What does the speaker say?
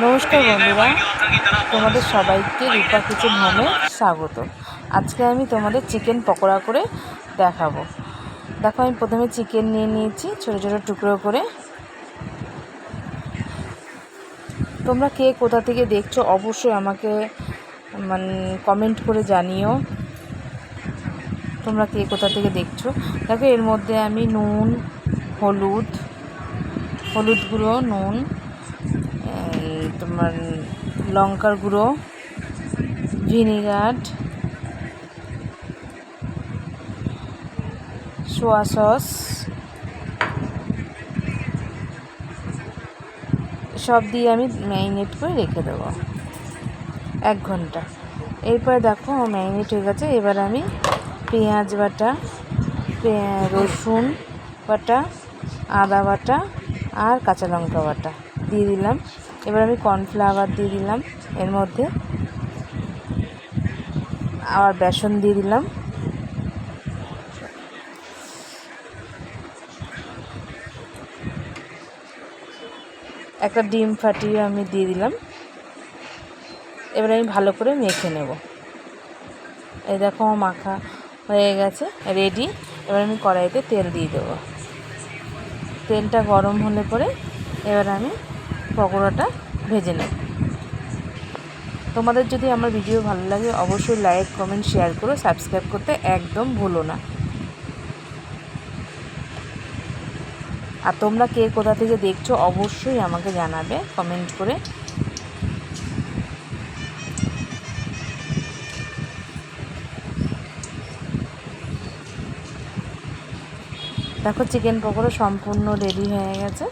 নমস্কার বন্ধুরা, তোমাদের সবাইকে রূপা কিচেন হোমে স্বাগত। আজকে আমি তোমাদের চিকেন পকোড়া করে দেখাবো। দেখো, আমি প্রথমে চিকেন নিয়ে নিয়েছি, ছোটো ছোটো টুকরো করে। তোমরা কে কোথা থেকে দেখছ, অবশ্যই আমাকে মানে কমেন্ট করে জানিও। তোমরা কে কোথা থেকে দেখছ? দেখো, এর মধ্যে আমি নুন, হলুদ হলুদ গুঁড়ো, নুন তোমার লঙ্কার গুঁড়ো, ভিনিগার, সোয়া সস, সব দিয়ে আমি ম্যারিনেট করে রেখে দেবো এক ঘণ্টা। এরপরে দেখো ম্যারিনেট হয়ে গেছে, এবার আমি পেঁয়াজ বাটা রসুন বাটা, আদা বাটা আর কাঁচা লঙ্কা বাটা দিয়ে দিলাম। এবার আমি কর্নফ্লাওয়ার দিয়ে দিলাম, এর মধ্যে। আবার বেসন দিয়ে দিলাম। একটা ডিম ফাটিয়ে আমি দিয়ে দিলাম। এবার আমি ভালো করে মেখে নেব। এই দেখো আমার মাখা হয়ে গেছে রেডি এবার আমি কড়াইতে তেল দিয়ে দেবো। তেলটা গরম হলে পরে এবার আমি পকোড়াটা ভেজে নেব। তোমাদের যদি আমার ভিডিও ভালো লাগে, অবশ্যই লাইক কমেন্ট শেয়ার করো। সাবস্ক্রাইব করতে একদম ভুলো না। আর তোমরা কে কোথা থেকে দেখছ, অবশ্যই আমাকে জানাবে কমেন্ট করে। দেখো চিকেন পকোড়া সম্পূর্ণ রেডি হয়ে গেছে।